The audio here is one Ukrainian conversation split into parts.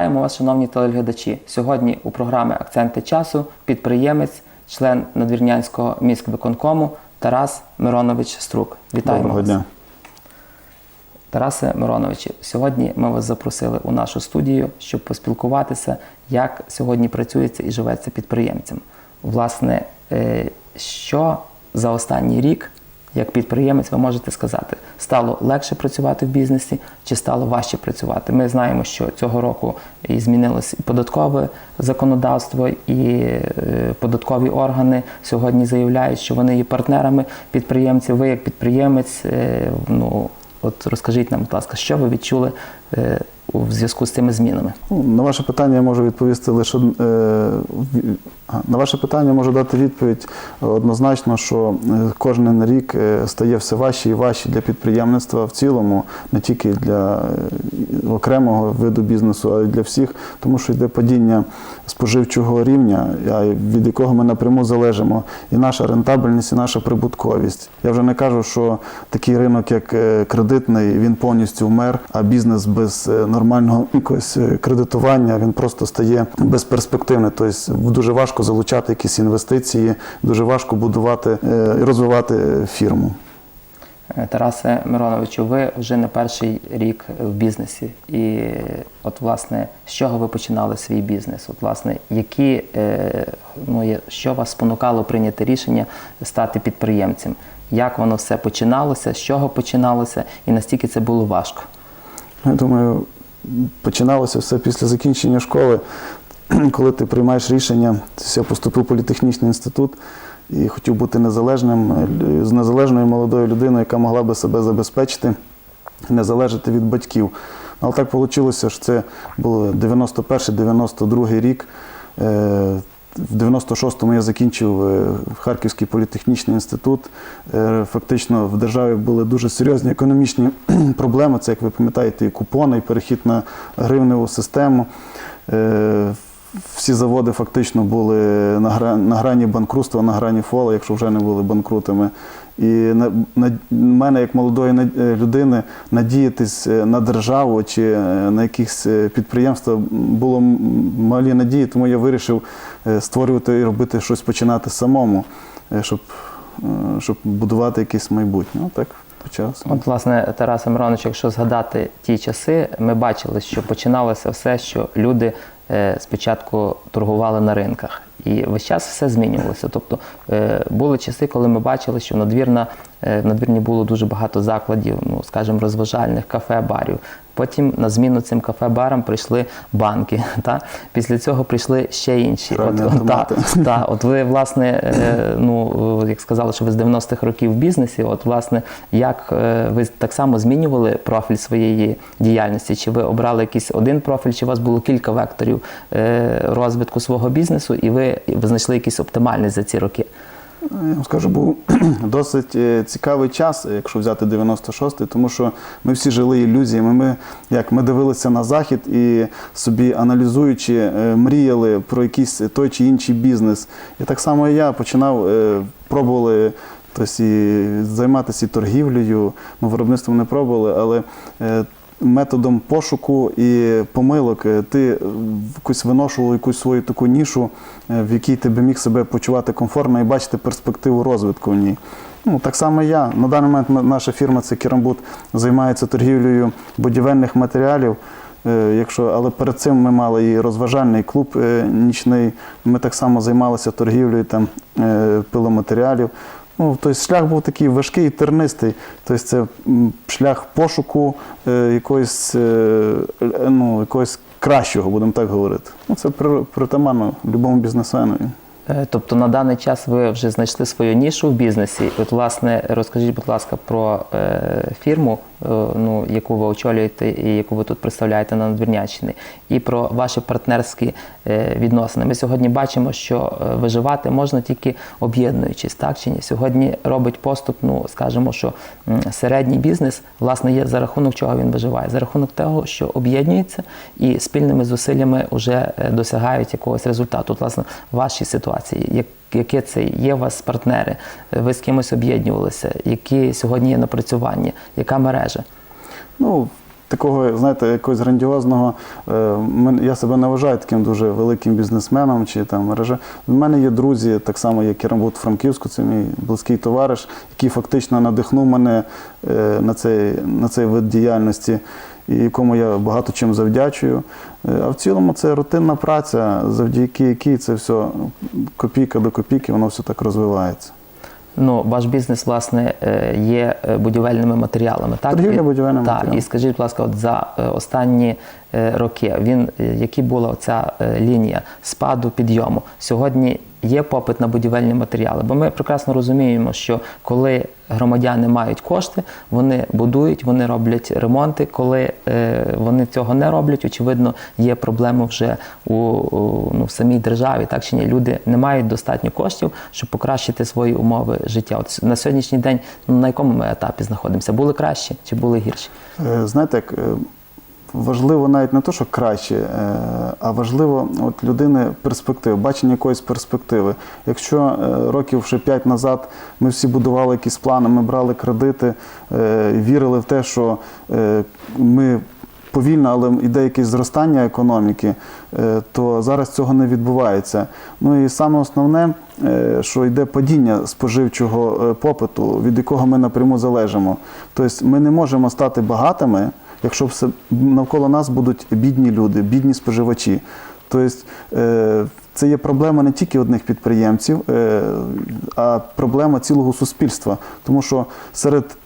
Вітаємо вас, шановні телеглядачі. Сьогодні у програмі Акценти часу підприємець, член надвірнянського міськвиконкому Тарас Миронович Струк. Вітаємо Доброго вас. дня. Тарасе Мироновичу, сьогодні ми вас запросили у нашу студію, щоб поспілкуватися, як сьогодні працюється і живеться підприємцям. Власне, е, що за останній рік, як підприємець, ви можете сказати, стало легше працювати в бізнесі чи стало важче працювати? Ми знаємо, що цього року і змінилось і податкове законодавство, і е, податкові органи сьогодні заявляють, що вони є партнерами підприємців. Ви як підприємець, е, ну От розкажіть нам, будь ласка, що ви відчули у зв'язку з цими змінами? Ну, На ваше питання я можу відповісти лише е, в- на ваше питання можу дати відповідь однозначно, що е, кожен рік е, стає все важче і важче для підприємництва в цілому, не тільки для окремого виду бізнесу, а й для всіх, тому що йде падіння споживчого рівня, від якого ми напряму залежимо, і наша рентабельність, і наша прибутковість. Я вже не кажу, що такий ринок, як кредитний, він повністю вмер, а бізнес без нормального якогось е, кредитування він просто стає безперспективний. Тобто дуже важко залучати якісь інвестиції, дуже важко будувати е, і розвивати фірму. Е, Тарасе Мироновичу, ви вже не перший рік в бізнесі. І от, власне, з чого ви починали свій бізнес? От, власне, які, ну, що вас спонукало прийняти рішення стати підприємцем? Як воно все починалося, з чого починалося, і настільки це було важко? Я думаю, починалося все після закінчення школи, коли ти приймаєш рішення. Я поступив в політехнічний інститут і хотів бути незалежним, е, з незалежною молодою людиною, яка могла би себе забезпечити, не залежати від батьків. Ну, Але так вийшло, що це був 91-92 рік. В 96-му я закінчив е, Харківський політехнічний інститут. Е, Фактично в державі були дуже серйозні економічні проблеми. Це, як ви пам'ятаєте, і купони, і перехід на гривневу систему. Е, Всі заводи фактично були на грані банкрутства, на грані фола, якщо вже не були банкрутами. І на, на мене, як молодої людини, надіятись на державу чи на якісь підприємства було малі надії, тому я вирішив створювати і робити щось починати самому, е, щоб, е, щоб будувати якесь майбутнє. так почався. От, власне, Тарас Миронович, якщо згадати ті часи, ми бачили, що починалося все, що люди е, спочатку торгували на ринках. І весь час все змінювалося. Тобто е, були часи, коли ми бачили, що надвірна, е, в надвірні було дуже багато закладів, ну скажімо, розважальних кафе, барів. Потім на зміну цим кафе-барам прийшли банки. Та? Після цього прийшли ще інші. Гральні От, та, та, от ви, власне, е, ну, як сказали, що ви з 90-х років в бізнесі, от, власне, як ви так само змінювали профіль своєї діяльності? Чи ви обрали якийсь один профіль, чи у вас було кілька векторів розвитку свого бізнесу, і ви, ви знайшли якийсь оптимальний за ці роки? Я вам скажу, був досить е, цікавий час, якщо взяти 96-й, тому що ми всі жили ілюзіями. Ми, як, ми дивилися на захід і собі аналізуючи, е, мріяли про якийсь той чи інший бізнес. І так само і я починав, е, пробували тобто, займатися торгівлею, ну, виробництвом не пробували, але методом пошуку і помилок е, ти в якусь виношував якусь свою таку нішу, е, в якій ти би міг себе почувати комфортно і бачити перспективу розвитку в ній. Ну, так само я. На даний момент наша фірма це Керамбут займається торгівлею будівельних матеріалів. Е, Якщо, але перед цим ми мали і розважальний клуб нічний. Ми так само займалися торгівлею там, пиломатеріалів. Ну, тобто шлях був такий важкий і тернистий. Тобто це шлях пошуку е, якоїсь, е, ну, якогось кращого, будемо так говорити. Ну, це при- притаманно любому бізнесменові. Е, Тобто на даний час ви вже знайшли свою нішу в бізнесі. От, власне, розкажіть, будь ласка, про е, фірму, е, ну, яку ви очолюєте і яку ви тут представляєте на Надвірнянщині, і про ваші партнерські відносини. Ми сьогодні бачимо, що виживати можна тільки об'єднуючись, так чи ні? Сьогодні робить поступ, ну скажімо, що середній бізнес власне є за рахунок чого він виживає? За рахунок того, що об'єднується і спільними зусиллями вже досягають якогось результату. От, власне, в вашій ситуації, як, яке це є у вас партнери? Ви з кимось об'єднувалися? Які сьогодні є напрацювання? Яка мережа? Ну, такого, знаєте, якогось грандіозного. е, Я себе не вважаю таким дуже великим бізнесменом чи там мережа. У мене є друзі, так само як Керамбут Франківську, це мій близький товариш, який фактично надихнув мене е, на цей, на цей вид діяльності, і якому я багато чим завдячую. Е, А в цілому це рутинна праця, завдяки якій це все копійка до копійки, воно все так розвивається. Ну, ваш бізнес, власне, е, є е, будівельними матеріалами. Так? Торгівля будівельними так, матеріалами. І скажіть, будь ласка, от за е, останні роки, він, які була ця лінія спаду підйому? Сьогодні є попит на будівельні матеріали, бо ми прекрасно розуміємо, що коли громадяни мають кошти, вони будують, вони роблять ремонти. Коли е, вони цього не роблять, очевидно, є проблема вже у, у, ну, в самій державі. Так чи ні? Люди не мають достатньо коштів, щоб покращити свої умови життя. От на сьогоднішній день ну, на якому ми етапі знаходимося? Були кращі чи були гірші? Е, Знаєте, як е, важливо навіть не те, що краще, е, а важливо от людини перспективи, бачення якоїсь перспективи. Якщо е, років ще п'ять назад ми всі будували якісь плани, ми брали кредити, е, вірили в те, що ми. Повільно, але йде якесь зростання економіки, то зараз цього не відбувається. Ну і саме основне, що йде падіння споживчого попиту, від якого ми напряму залежимо. Тобто ми не можемо стати багатими, якщо все навколо нас будуть бідні люди, бідні споживачі. Тобто е, це є проблема не тільки одних підприємців, е, а проблема цілого суспільства. Тому що серед,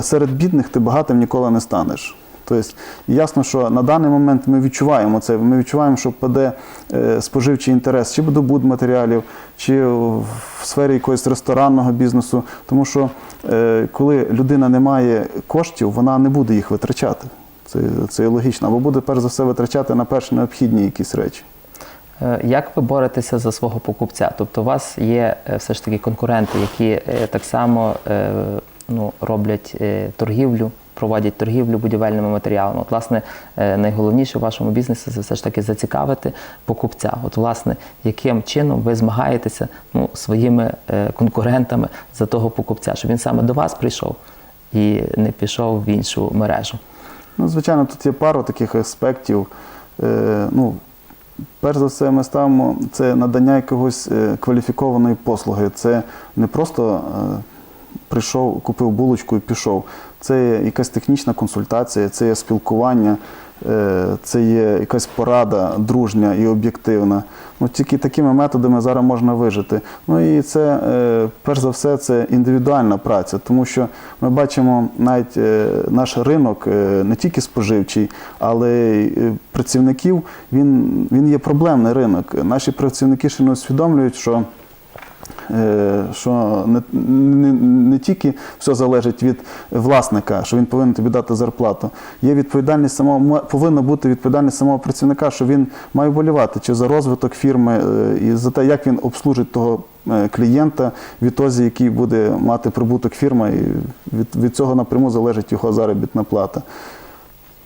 серед бідних ти багатим ніколи не станеш. Тобто ясно, що на даний момент ми відчуваємо це. Ми відчуваємо, що паде е, споживчий інтерес чи до будматеріалів, чи в сфері якогось ресторанного бізнесу. Тому що е, коли людина не має коштів, вона не буде їх витрачати. Це, це логічно. Або буде перш за все витрачати на перш необхідні якісь речі. Е, Як ви боретеся за свого покупця? Тобто у вас є все ж таки конкуренти, які так само ну, роблять торгівлю, проводять торгівлю будівельними матеріалами. От, власне, е, найголовніше в вашому бізнесі це все ж таки зацікавити покупця. От, власне, яким чином ви змагаєтеся ну, своїми е, конкурентами за того покупця, щоб він саме до вас прийшов і не пішов в іншу мережу? Ну, звичайно, тут є пару таких аспектів. Е, ну, перш за все, ми ставимо це надання якогось е, кваліфікованої послуги. Це не просто прийшов, купив булочку і пішов. Це є якась технічна консультація, це є спілкування, е, це є якась порада дружня і об'єктивна. Ну, тільки такими методами зараз можна вижити. Ну і це, е, перш за все, це індивідуальна праця, тому що ми бачимо навіть е, наш ринок не тільки споживчий, але й працівників. Він, він є проблемний ринок. Наші працівники ще не усвідомлюють, що що не, не, не тільки все залежить від власника, що він повинен тобі дати зарплату. Є відповідальність самого повинна бути відповідальність самого працівника, що він має болівати чи за розвиток фірми е, і за те, як він обслужить того е, клієнта, відтоді, який буде мати прибуток фірма, і від, від цього напряму залежить його заробітна плата.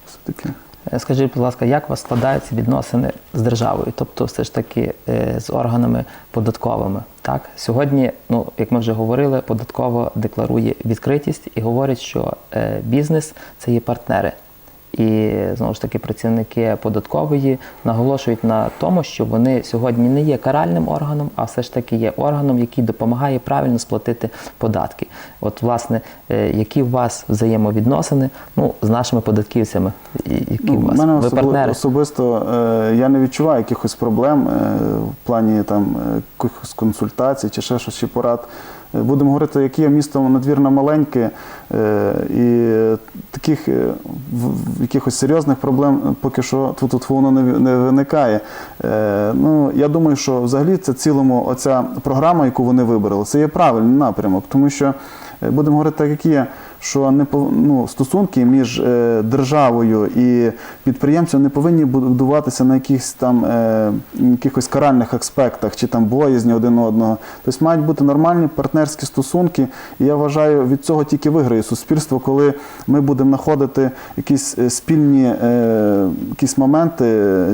Все таке. Е, Скажіть, будь ласка, як у вас складаються відносини з державою, тобто все ж таки е, з органами податковими? Так, сьогодні, ну як ми вже говорили, податково декларує відкритість і говорить, що е, бізнес це є партнери. І знову ж таки працівники податкової наголошують на тому, що вони сьогодні не є каральним органом, а все ж таки є органом, який допомагає правильно сплатити податки. От, власне, е, які у вас взаємовідносини ну, з нашими податківцями? Які у Ну, вас? мене Ви партнери? особисто е, я не відчуваю якихось проблем е, в плані там консультацій чи ще щось чи порад. Будемо говорити, яке місто надвірно маленьке, е, і таких е, якихось серйозних проблем поки що тут, тут воно не, виникає. Е, Ну, я думаю, що взагалі це цілому оця програма, яку вони вибрали, це є правильний напрямок, тому що будемо говорити як є, що не ну, стосунки між е, державою і підприємцем не повинні будуватися на якихось там е, якихось каральних аспектах чи там боязні один одного. Тобто мають бути нормальні партнерські стосунки. І я вважаю, від цього тільки виграє суспільство, коли ми будемо знаходити якісь е, спільні якісь моменти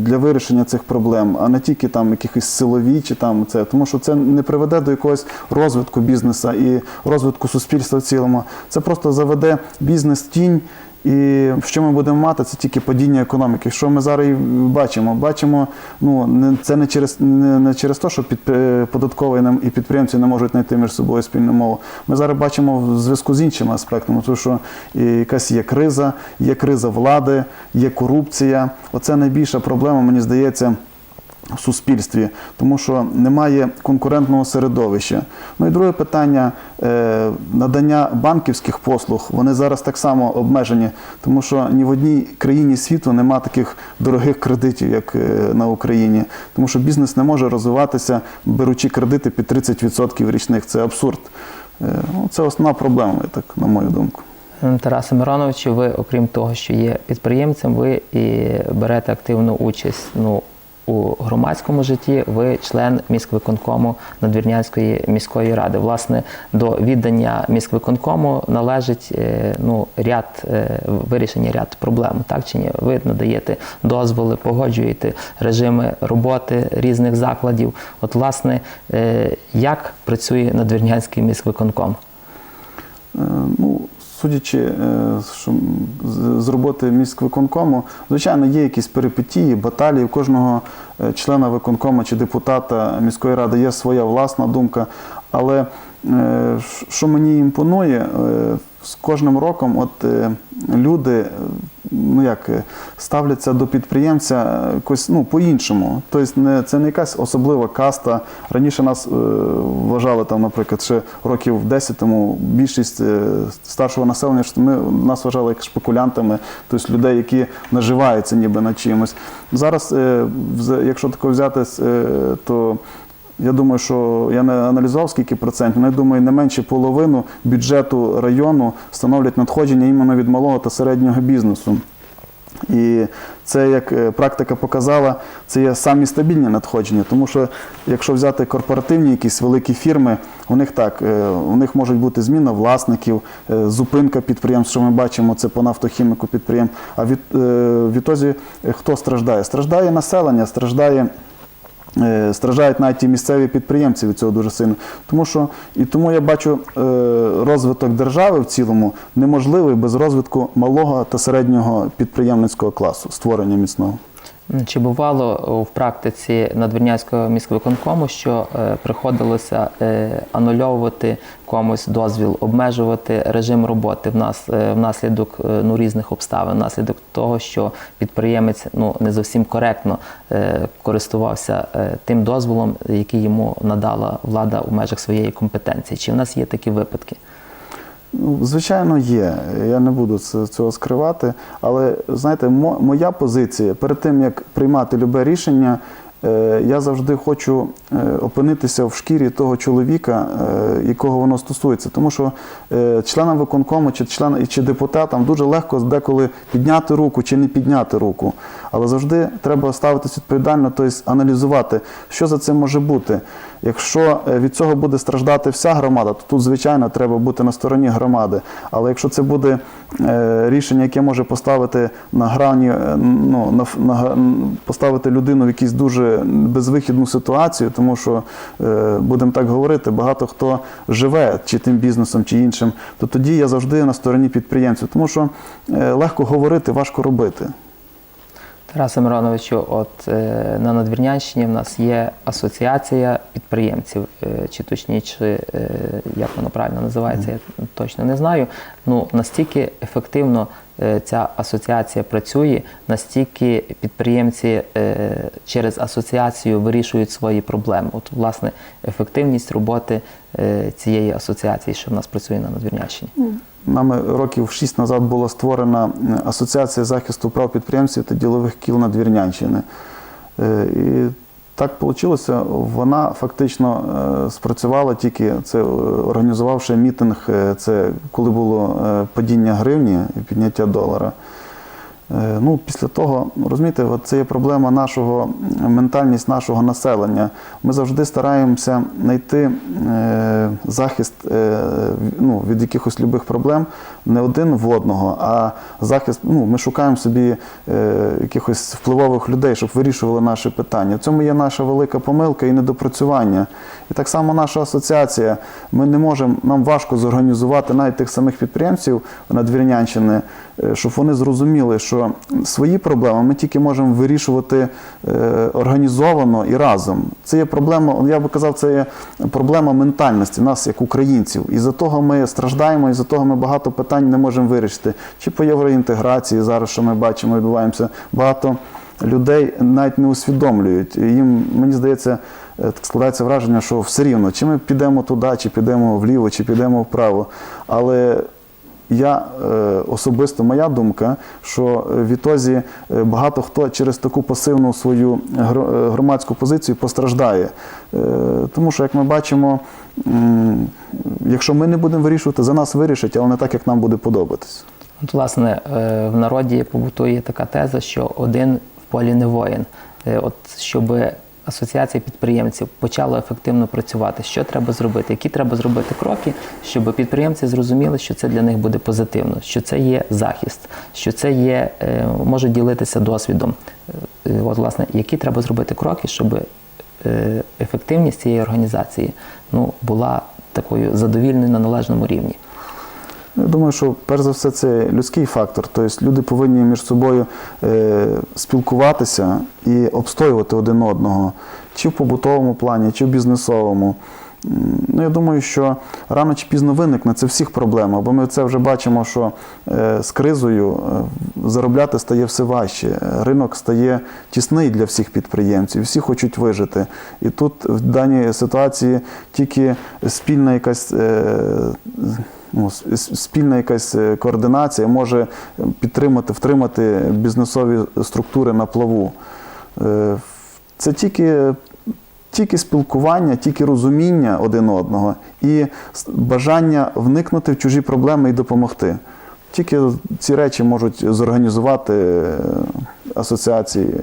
для вирішення цих проблем, а не тільки там якихось силові чи там це, тому що це не приведе до якогось розвитку бізнесу і розвитку суспільства в цілому. Це просто заведе бізнес тінь І що ми будемо мати, це тільки падіння економіки. Що ми зараз і бачимо? Бачимо, ну не це не через не, не через те, що під податковий нам і підприємці не можуть знайти між собою спільну мову. Ми зараз бачимо в зв'язку з іншими аспектами, тому що якась є криза, є криза влади, є корупція. Оце найбільша проблема, мені здається в суспільстві, тому що немає конкурентного середовища. Ну і друге питання е, надання банківських послуг. Вони зараз так само обмежені, тому що ні в одній країні світу нема таких дорогих кредитів, як е, на Україні. Тому що бізнес не може розвиватися, беручи кредити під 30% річних. Це абсурд. Е, ну, це основна проблема, так, на мою думку. Тарасе Мироновичу, ви, окрім того, що є підприємцем, ви і берете активну участь ну, у громадському житті. Ви член міськвиконкому Надвірнянської міської ради. Власне, до віддання міськвиконкому належить е, ну, ряд е, вирішення ряд проблем. Так чи ні? Ви надаєте дозволи, погоджуєте режими роботи різних закладів. От, власне, е, як працює Надвірнянський міськвиконком? Ну, судячи е, що з- роботи міськвиконкому, звичайно, є якісь перипетії, баталії. У кожного е, члена виконкому чи депутата міської ради є своя власна думка. Але е, що мені імпонує, з кожним роком от е, люди е, ну як, е, ставляться до підприємця якось ну, по-іншому. Тобто не, це не якась особлива каста. Раніше нас е, вважали там, наприклад, ще років 10 тому більшість старшого населення, що ми нас вважали як шпекулянтами, тобто людей, які наживаються ніби на чимось. Зараз, е, якщо тако взяти, е, то я думаю, що я не аналізував скільки процентів, але я думаю, не менше половину бюджету району становлять надходження іменно від малого та середнього бізнесу. І це, як е, практика показала, це є самі стабільні надходження. Тому що якщо взяти корпоративні якісь великі фірми, у них так, е, у них можуть бути зміна власників, е, зупинка підприємств, що ми бачимо, це по нафтохіміку підприємств. А від, відтоді е, хто страждає? Страждає населення, страждає. Е, Страждають навіть і місцеві підприємці від цього дуже сильно. Тому що і тому я бачу е, розвиток держави в цілому неможливий без розвитку малого та середнього підприємницького класу, створення міцного. Чи бувало в практиці надвірнянського міськвиконкому, що е, приходилося е, анульовувати комусь дозвіл, обмежувати режим роботи в нас е, внаслідок ну, різних обставин, внаслідок того, що підприємець ну, не зовсім коректно користувався тим дозволом, який йому надала влада у межах своєї компетенції? Чи в нас є такі випадки? Ну, звичайно, є. Я не буду цього скривати. Але знаєте, моя позиція перед тим як приймати любе рішення, я завжди хочу е, опинитися в шкірі того чоловіка, е, якого воно стосується. Тому що е, членам виконкому чи членам чи депутатам дуже легко деколи підняти руку чи не підняти руку. Але завжди треба ставитись відповідально, тобто аналізувати, що за цим може бути. Якщо е, від цього буде страждати вся громада, то тут, звичайно, треба бути на стороні громади. Але якщо це буде е, рішення, яке може поставити на грані, е, ну, на, на, поставити людину в якусь дуже безвихідну ситуацію, тому що, е, будемо так говорити, багато хто живе чи тим бізнесом, чи іншим, то тоді я завжди на стороні підприємців, тому що е, легко говорити, важко робити. Тарасе Мироновичу, от е, на Надвірнянщині в нас є асоціація підприємців, е, чи точніше, е, як воно правильно називається, я точно не знаю. Ну настільки ефективно ця асоціація працює, настільки підприємці е, через асоціацію вирішують свої проблеми. От, власне, ефективність роботи е, цієї асоціації, що в нас працює на Надвірнянщині. Нами років шість назад була створена е, Асоціація захисту прав підприємців та ділових кіл Надвірнянщини. Е, І так вийшло, вона фактично е, спрацювала тільки це е, організувавши мітинг, е, це коли було падіння гривні і підняття долара. Е, Ну, після того, розумієте, от це є проблема нашого, ментальність нашого населення. Ми завжди стараємося знайти е, захист е, ну, від якихось любих проблем не один в одного, а захист, ну, ми шукаємо собі е, якихось впливових людей, щоб вирішували наші питання. В цьому є наша велика помилка і недопрацювання. І так само наша асоціація. Ми не можемо, нам важко зорганізувати навіть тих самих підприємців Надвірнянщини, е, щоб вони зрозуміли, що свої проблеми ми тільки можемо вирішувати е, організовано і разом. Це є проблема, я би казав, це є проблема ментальності нас як українців. І за того ми страждаємо, і за того ми багато питань не можемо вирішити. Чи по євроінтеграції зараз, що ми бачимо, відбуваємося, багато людей навіть не усвідомлюють. Їм мені здається, е, так складається враження, що все рівно, чи ми підемо туди, чи підемо вліво, чи підемо вправо. Але я е, особисто моя думка, що е, відтозі е, багато хто через таку пасивну свою громадську позицію постраждає. Тому що, як ми бачимо, якщо ми не будемо вирішувати, за нас вирішать, але не так, як нам буде подобатись. От, власне, в народі побутує така теза, що один в полі не воїн. От щоб асоціація підприємців почала ефективно працювати, що треба зробити, які треба зробити кроки, щоб підприємці зрозуміли, що це для них буде позитивно, що це є захист, що це є, е, можуть ділитися досвідом. Е, От, власне, які треба зробити кроки, щоб е, ефективність цієї організації ну, була такою задовільною на належному рівні. Я думаю, що перш за все це людський фактор. Тобто люди повинні між собою е, спілкуватися і обстоювати один одного, чи в побутовому плані, чи в бізнесовому. Ну, я думаю, що рано чи пізно виникне це всіх проблема, бо ми це вже бачимо, що е, з кризою е, заробляти стає все важче. Ринок стає тісний для всіх підприємців, всі хочуть вижити. І тут в даній ситуації тільки спільна якась. Ну, спільна якась е, координація може підтримати, втримати бізнесові структури на плаву. Е, Це тільки, тільки спілкування, тільки розуміння один одного і бажання вникнути в чужі проблеми і допомогти. Тільки ці речі можуть зорганізувати е, асоціації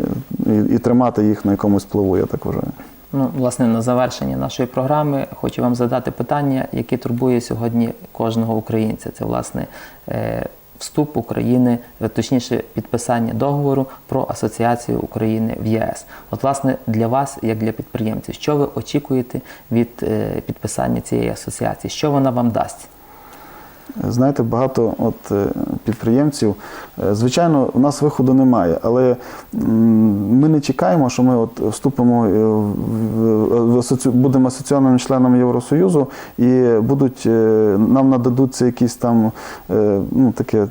і, і тримати їх на якомусь плаву, я так вважаю. Ну, власне, на завершення нашої програми хочу вам задати питання, яке турбує сьогодні кожного українця. Це власне е, вступ України, е, точніше, підписання договору про асоціацію України в ЄС. От, власне, для вас, як для підприємців, що ви очікуєте від е, підписання цієї асоціації? Що вона вам дасть? Знаєте, багато от підприємців, е, звичайно, у нас виходу немає, але ми не чекаємо, що ми от вступимо е, будемо асоційними членами Євросоюзу і будуть е, нам нададуться якісь там ну, таке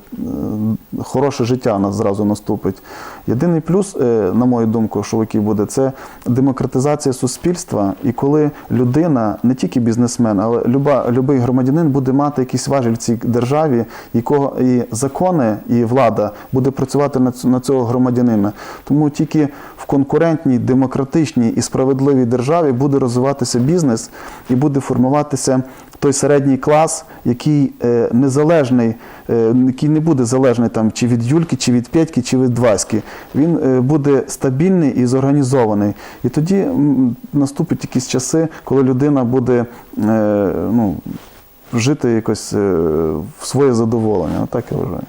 хороше життя нас зразу наступить. Єдиний плюс, на мою думку, що який буде, це демократизація суспільства. І коли людина, не тільки бізнесмен, але люба, любий громадянин буде мати якийсь важіль в цій державі, якого і закони, і влада буде працювати на цього громадянина. Тому тільки в конкурентній, демократичній і справедливій державі буде розвиватися бізнес і буде формуватися той середній клас, який е, незалежний, е, який не буде залежний там чи від Юльки, чи від Петьки, чи від Васьки. Він е, буде стабільний і зорганізований. І тоді м, наступять якісь часи, коли людина буде ну, жити якось е, в своє задоволення. Так я вважаю.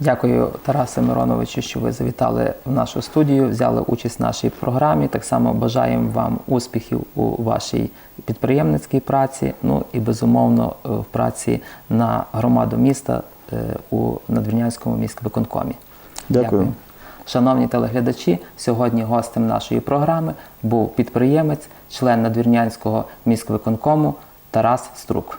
Дякую, Тарасе Мироновичу, що ви завітали в нашу студію, взяли участь в нашій програмі. Так само бажаємо вам успіхів у вашій підприємницькій праці. Ну і безумовно е, в праці на громаду міста е, у Надвірнянському міськвиконкомі. Дякую. Шановні телеглядачі, сьогодні гостем нашої програми був підприємець, член Надвірнянського міськвиконкому Тарас Струк.